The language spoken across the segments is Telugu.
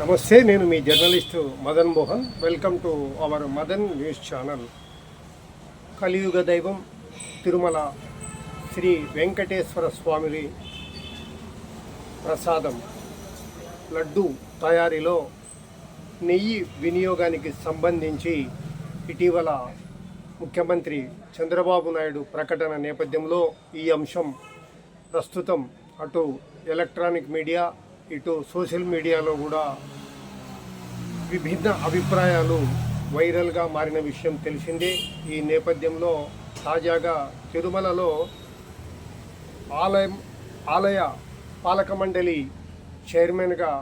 నమస్తే నేను మీ journalist Madan Mohan. Welcome to our Madan news channel. కలియుగ దైవం తిరుమల శ్రీ వెంకటేశ్వర స్వామి ప్రసాదం లడ్డు తయారీలో నెయ్యి వినియోగానికి సంబంధించి ఇటీవల ముఖ్యమంత్రి చంద్రబాబు నాయుడు ప్రకటన నేపథ్యంలో ఈ అంశం ప్రస్తుతం అటు ఎలక్ట్రానిక్ మీడియా ఇటు సోషల్ మీడియాలో కూడా విభిన్న అభిప్రాయాలు వైరల్గా మారిన విషయం తెలిసిందే. ఈ నేపథ్యంలో తాజాగా తిరుమలలో ఆలయం ఆలయ పాలక మండలి చైర్మన్గా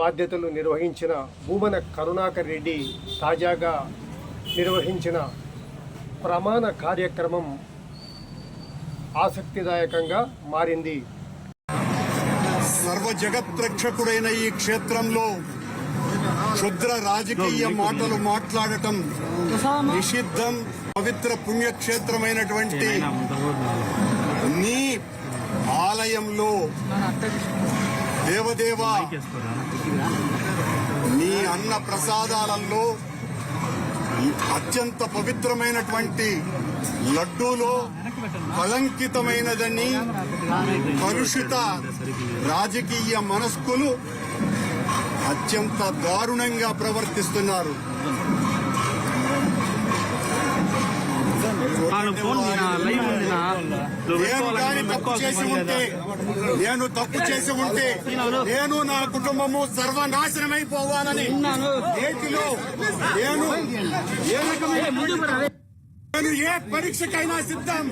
బాధ్యతలు నిర్వహించిన భూమన కరుణాకర్ రెడ్డి తాజాగా నిర్వహించిన ప్రమాణ కార్యక్రమం ఆసక్తిదాయకంగా మారింది. సర్వ జగత్రక్షకుడైన ఈ క్షేత్రంలో క్షుద్ర రాజకీయ మాటలు మాట్లాడటం నిషిద్ధం. పవిత్ర పుణ్యక్షేత్రమైనటువంటి నీ ఆలయంలో దేవదేవ నీ అన్న ప్రసాదాలలో అత్యంత పవిత్రమైనటువంటి లడ్డూలో కలంకితమైనదని కలుషిత రాజకీయ మనస్కులు అత్యంత దారుణంగా ప్రవర్తిస్తున్నారు. వాళ్ళు ఫోన్ లైవ్ నేను తప్పు చేసి ఉంటే నేను తప్పు చేసి ఉంటే నేను నా కుటుంబము సర్వనాశనమైపోవాలని నేటిలో నేను ఏ రకమైన- నేను ఏ పరీక్షకైనా సిద్ధం.